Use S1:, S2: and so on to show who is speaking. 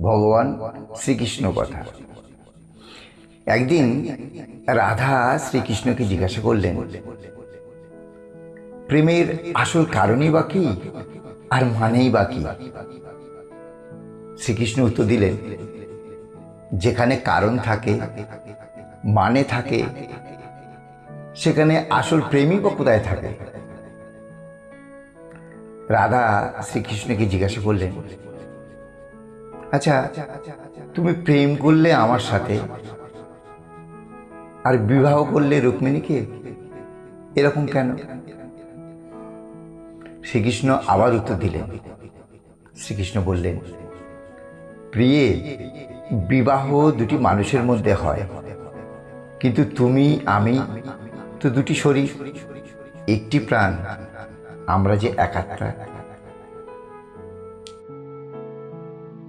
S1: ভগবান শ্রীকৃষ্ণ কথা। একদিন রাধা শ্রীকৃষ্ণকে জিজ্ঞাসা করলেন, প্রেমের আসল কারণই বা কি? আর মানেই বা কি? শ্রীকৃষ্ণ উত্তর দিলেন, যেখানে কারণ থাকে মানে থাকে, সেখানে আসল প্রেমই বা কোথায় থাকে? রাধা শ্রীকৃষ্ণকে জিজ্ঞাসা করলেন আচ্ছা তুমি প্রেম করলে আমার সাথে, আর বিবাহ করলে রুক্মিণীকে? এরকম কেন? শ্রীকৃষ্ণ আবার উত্তর দিলেন। শ্রীকৃষ্ণ বললেন, প্রিয়ে, বিবাহ দুটি মানুষের মধ্যে হয়। কিন্তু তুমি, আমি তো দুটি শরীর। একটি প্রাণ, আমরা যে একাত্মা